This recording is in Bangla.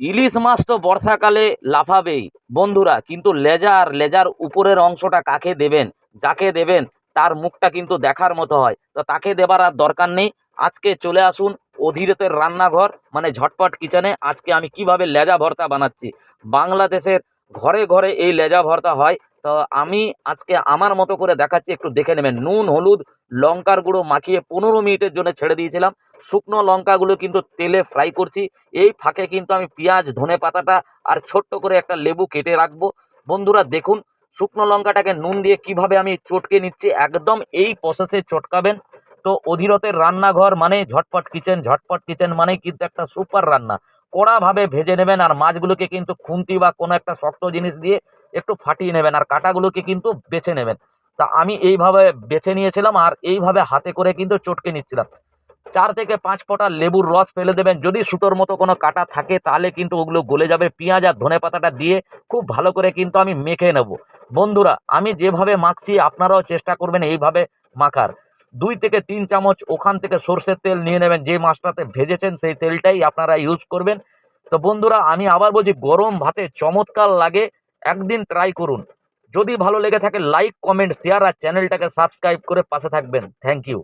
ইলিশ মাছ তো বর্ষাকালে লাফাবেই। বন্ধুরা, কিন্তু লেজার লেজার উপরের অংশটা কাকে দেবেন, যাকে দেবেন, তার মুখটা কিন্তু দেখার মতো হয়। তো তাকে দেবার আর দরকার নেই। আজকে চলে আসুন অধীরতের রান্নাঘর মানে ঝটপট কিচেনে। আজকে আমি কীভাবে লেজা ভর্তা বানাচ্ছি? বাংলাদেশের ঘরে ঘরে এই লেজা ভর্তা হয়। তো আমি আজকে আমার মতো করে দেখাচ্ছি, একটু দেখে নেবেন। নুন, হলুদ, লঙ্কার গুঁড়ো মাখিয়ে পনেরো মিনিটের জন্য ছেড়ে দিয়েছিলাম। শুকনো লঙ্কাগুলো কিন্তু তেলে ফ্রাই করছি। এই ফাঁকে কিন্তু আমি পেঁয়াজ, ধনে পাতাটা আর ছোট্ট করে একটা লেবু কেটে রাখব। বন্ধুরা, দেখুন, শুকনো লঙ্কাটাকে নুন দিয়ে কীভাবে আমি চটকে নিচ্ছি, একদম এই প্রসেসে চটকাবেন। তো অধীরতের রান্নাঘর মানে ঝটপট কিচেন ঝটপট কিচেন মানে কিন্তু একটা সুপার রান্না। কড়াভাবে ভেজে নেবেন আর মাছগুলোকে কিন্তু খুন্তি বা কোনো একটা শক্ত জিনিস দিয়ে একটু ফাটিয়ে নেবেন আর কাঁটাগুলোকে কিন্তু বেছে নেবেন। তা আমি এইভাবে বেছে নিয়েছিলাম আর এইভাবে হাতে করে কিন্তু চটকে নিচ্ছিলাম। চার থেকে পাঁচ ফোঁটা লেবুর রস ফেলে দেবেন। যদি সুতোর মতো কোনো কাটা থাকে তাহলে কিন্তু ওগুলো গলে যাবে। পেঁয়াজ আর ধনে পাতাটা দিয়ে খুব ভালো করে কিন্তু আমি মেখে নেব। বন্ধুরা, আমি যেভাবে মাখছি আপনারাও চেষ্টা করবেন এইভাবে মাখার। দুই থেকে তিন চামচ ওখান থেকে সর্ষের তেল নিয়ে নেবেন। যে মাছটাতে ভেজেছেন সেই তেলটাই আপনারা ইউজ করবেন। তো বন্ধুরা, আমি আবার বলছি, গরম ভাতে চমৎকার লাগে। একদিন ট্রাই করুন। যদি ভালো লেগে থাকে লাইক কমেন্ট শেয়ার আর চ্যানেলটাকে সাবস্ক্রাইব করে পাশে থাকবেন। Thank you